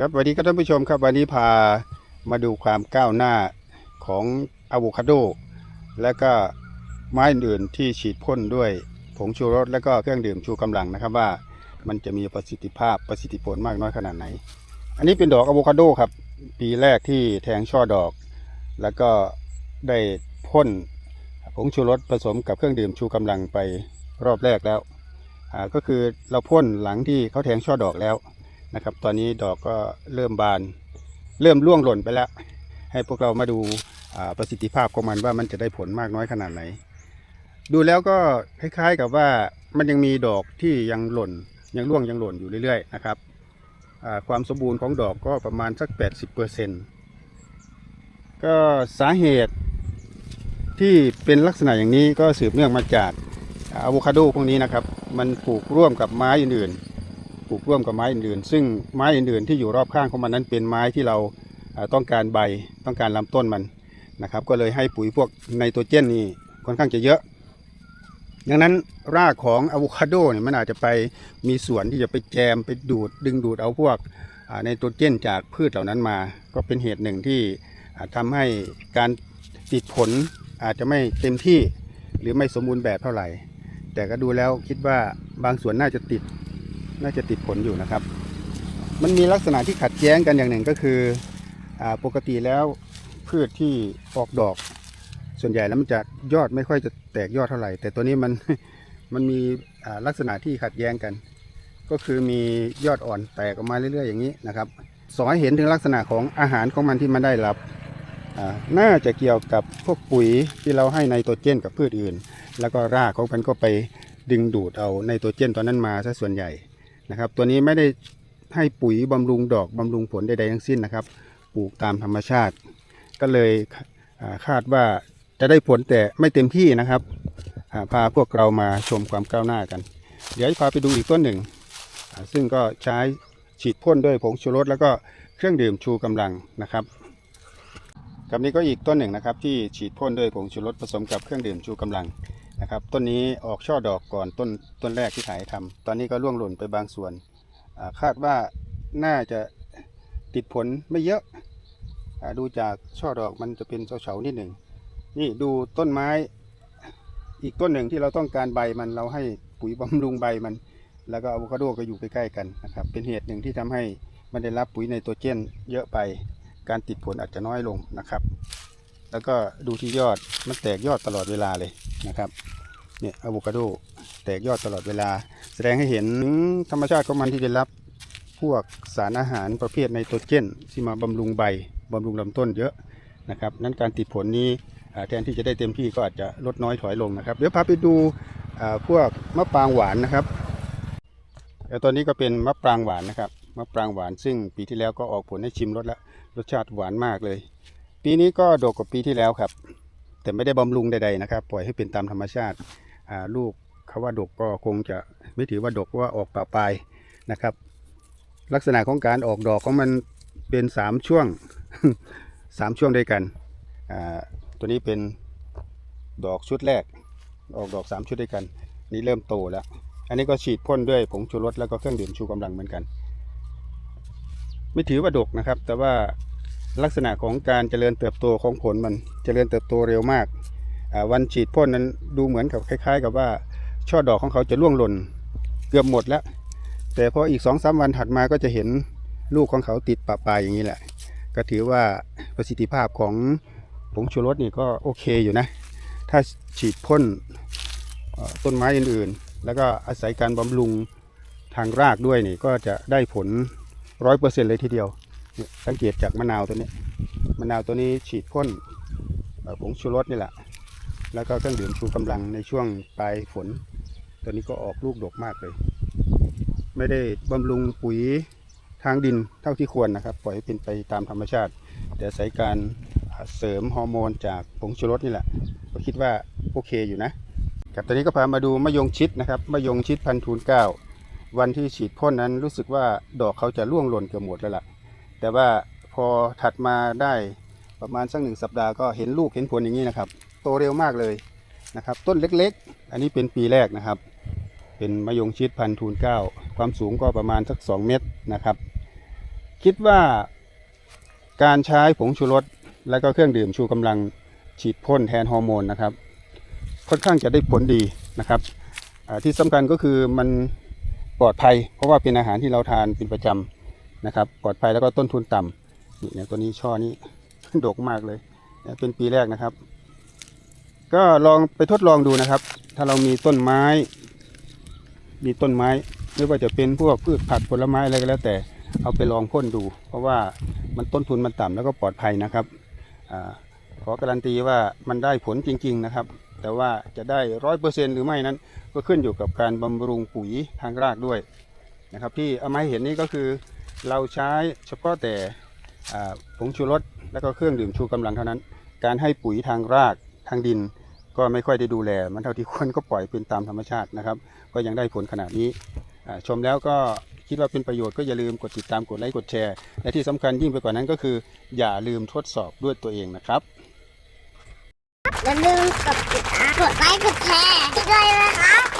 ครับวัสดีครับท่านผู้ชมครับวันนี้พามาดูความก้าวหน้าของอะโวคาโด และก็ไม้อื่นที่ฉีดพ่นด้วยผงชูรสและก็เครื่องดื่มชูกำลังนะครับว่ามันจะมีประสิทธิภาพประสิทธิผลมากน้อยขนาดไหน อันนี้เป็นดอกอะโวคาโดครับ ปีแรกที่แทงช่อดอก แล้วก็ได้พ่นผงชูรสผสมกับเครื่องดื่มชูกำลังไปรอบแรกแล้วก็คือเราพ่นหลังที่เขาแทงช่อดอกแล้ว นะครับ ตอนนี้ดอกก็เริ่มบาน เริ่มร่วงหล่นไปแล้ว ให้พวกเรามาดูาประสิทธิภาพของมันว่ามันจะได้ผลมากน้อยขนาดไหน ดูแล้วก็คล้ายๆกับว่ามันยังมีดอกที่ยังหล่น ยังร่วงยังหล่นอยู่เรื่อยๆนะครับความสมบูรณ์ของดอกก็ประมาณสัก 80%ก็สาเหตุที่เป็นลักษณะอย่างนี้ก็สืบเนื่องมาจากอะโวคาโดพวกนี้นะครับ มันปลูกร่วมกับไม้อื่นๆ ปลูกร่วมกับไม้อื่นๆ ซึ่งไม้อื่นๆที่อยู่รอบข้างของมันนั้นเป็นไม้ที่เราต้องการใบต้องการลำต้นมันนะครับ ก็เลยให้ปุ๋ยพวกไนโตรเจนนี่ค่อนข้างจะเยอะ ดังนั้นรากของอะโวคาโดเนี่ยมันอาจจะไปมีส่วนที่จะไปแจมไปดูดดึงดูดเอาพวกไนโตรเจนจากพืชเหล่านั้นมา ก็เป็นเหตุหนึ่งที่อ่าทำให้การติดผลอาจจะไม่เต็มที่หรือไม่สมบูรณ์แบบเท่าไหร่ แต่ก็ดูแล้วคิดว่าบางส่วนน่าจะติด น่าจะติดผลอยู่นะครับ มันมีลักษณะที่ขัดแย้งกันอย่างหนึ่งก็คืออปกติแล้วพืชที่ออกดอก ส่วนใหญ่แล้วมันจะยอดไม่ค่อยจะแตกยอดเท่าไหร่ แต่ตัวนี้มันมันมีลักษณะที่ขัดแย้งกัน ก็คือมียอดอ่อนแตกออกมาเรื่อยๆอย่างนี้นะครับสอให้เห็นถึงลักษณะของอาหารของมันที่มันได้รับน่าจะเกี่ยวกับพวกปุ๋ยที่เราให้ไนโตรเจนกับพืชอื่น แล้วก็รากของมันก็ไปดึงดูดเอาไนโตรเจนตอนนั้นมาซะส่วนใหญ่ นะครับ ตัวนี้ไม่ได้ให้ปุ๋ยบำรุงดอกบำรุงผลใดๆทั้งสิ้นนะครับ ปลูกตามธรรมชาติ ก็เลยคาดว่าจะได้ผลแต่ไม่เต็มที่นะครับพาพวกเรามาชมความก้าวหน้ากัน เดี๋ยวจะพาไปดูอีกต้นหนึ่ง ซึ่งก็ใช้ฉีดพ่นด้วยผงชูรสแล้วก็เครื่องดื่มชูกำลังนะครับกับนี้ก็อีกต้นหนึ่งนะครับที่ฉีดพ่นด้วยผงชูรสผสมกับเครื่องดื่มชูกำลัง นะครับ ต้นนี้ออกช่อดอกก่อนต้นต้นแรกที่ถ่ายทำตอนนี้ก็ร่วงหล่นไปบางส่วนาคาดว่าน่าจะติดผลไม่เยอะอดูจากช่อดอกมันจะเป็นเฉาๆนิดหนึ่งนี่ดูต้นไม้อีกต้นหนึ่งที่เราต้องการใบมันเราให้ปุ๋ยบำรุงใบมัน แล้วก็อะโวคาโดก็อยู่ใกล้ๆกันนะครับ เป็นเหตุหนึ่งที่ทำให้มันได้รับปุ๋ยไนโตรเจนเยอะไป การติดผลอาจจะน้อยลงนะครับ แล้วก็ดูที่ยอดมันแตกยอดตลอดเวลาเลยนะครับเนี่ยอะโวคาโดแตกยอดตลอดเวลา แสดงให้เห็นธรรมชาติของมันที่ได้รับพวกสารอาหารประเภทไนโตรเจนที่มาบำรุงใบบำรุงลำต้นเยอะนะครับนั้นการติดผลนี้แทนที่จะได้เต็มที่ก็อาจจะลดน้อยถอยลงนะครับ เดี๋ยวพาไปดูพวกมะปรางหวานนะครับเดี๋ยวตอนนี้ก็เป็นมะปรางหวานนะครับมะปรางหวานซึ่งปีที่แล้วก็ออกผลให้ชิมรสแล้วรสชาติหวานมากเลย ปีนี้ก็ดกกว่าปีที่แล้วครับ แต่ไม่ได้บำรุงใดๆนะครับ ปล่อยให้เป็นตามธรรมชาติลูกเขาว่าดกก็คงจะไม่ถือว่าดกว่าออกป่าปลายนะครับ ลักษณะของการออกดอกของมันเป็นสามช่วงสามช่วงด้วยกัน ตัวนี้เป็นดอกชุดแรก ออกดอกสามชุดด้วยกัน นี่เริ่มโตแล้ว อันนี้ก็ฉีดพ่นด้วยผงชูรสแล้วก็เครื่องดื่มชูกำลังเหมือนกัน ไม่ถือว่าดกนะครับ แต่ว่า ลักษณะของการเจริญเติบโตของผลมันเจริญเติบโตเร็วมาก วันฉีดพ่นนั้นดูเหมือนกับคล้าย ๆ กับว่าช่อดอกของเขาจะร่วงหล่นเกือบหมดแล้ว แต่พออีกสองสามวันถัดมาก็จะเห็นลูกของเขาติดปะปลายอย่างนี้แหละ ก็ถือว่าประสิทธิภาพของผงชูรสนี่ก็โอเคอยู่นะ ถ้าฉีดพ่นต้นไม้อื่นๆ แล้วก็อาศัยการบำรุงทางรากด้วยนี่ก็จะได้ผลร้อยเปอร์เซ็นต์เลยทีเดียว สังเกตจากมะนาวตัวนี้ มะนาวตัวนี้ฉีดพ่นผงชูรสนี่แหละ แล้วก็เครื่องดื่มชูกำลังในช่วงปลายฝน ตัวนี้ก็ออกลูกดกมากเลย ไม่ได้บำรุงปุ๋ยทางดินเท่าที่ควรนะครับ ปล่อยให้เป็นไปตามธรรมชาติ แต่อาศัยการเสริมฮอร์โมนจากผงชูรสนี่แหละ ก็คิดว่าโอเคอยู่นะครับตอนนี้ก็พามาดูมะยงชิดนะครับมะยงชิดพันทูนเก้าวันที่ฉีดพ่นนั้นรู้สึกว่าดอกเขาจะร่วงหล่นเกือบหมดแล้วล่ะ แต่ว่าพอถัดมาได้ประมาณสักหนึ่งสัปดาห์ก็เห็นลูกเห็นผลอย่างนี้นะครับ โตเร็วมากเลยนะครับ ต้นเล็กๆ อันนี้เป็นปีแรกนะครับ เป็นมะยงชิดพันธุ์ทูนเก้าความสูงก็ประมาณสัก 2 เมตรนะครับ คิดว่าการใช้ผงชูรสและก็เครื่องดื่มชูกำลังฉีดพ่นแทนฮอร์โมนนะครับ ค่อนข้างจะได้ผลดีนะครับที่สำคัญก็คือมันปลอดภัย เพราะว่าเป็นอาหารที่เราทานเป็นประจำ นะครับปลอดภัยแล้วก็ต้นทุนต่ำนี่เนี่ยตัวนี้ช่อนี้ดกมากเลยเป็นปีแรกนะครับ ก็ลองไปทดลองดูนะครับ ถ้าเรามีต้นไม้ มีต้นไม้ไม่ว่าจะเป็นพวกพืชผักผลไม้อะไรก็แล้ว แต่เอาไปลองพ่นดู เพราะว่ามันต้นทุนมันต่ำแล้วก็ปลอดภัยนะครับอขอการันตีว่ามันได้ผลจริง ๆนะครับ แต่ว่าจะได้ร้อยเปอร์เซ็นหรือไม่นั้น ก็ขึ้นอยู่กับการบำรุงปุ๋ยทางรากด้วยนะครับ ที่เอามาให้เห็นนี่ก็คือ เราใช้เฉพาะแต่ผงชูรสแล้วก็เครื่องดื่มชูกำลังเท่านั้น การให้ปุ๋ยทางรากทางดิน ก็ไม่ค่อยได้ดูแล มันเท่าที่ควรก็ปล่อยเป็นตามธรรมชาตินะครับ ก็ยังได้ผลขนาดนี้ชมแล้วก็คิดว่าเป็นประโยชน์ก็อย่าลืมกดติดตามกดไลค์กดแชร์ และที่สำคัญยิ่งไปกว่านั้นก็คือ อย่าลืมทดสอบด้วยตัวเองนะครับอย่าลืมกดติดตามกดไลค์กดแชร์ด้วยนะครับ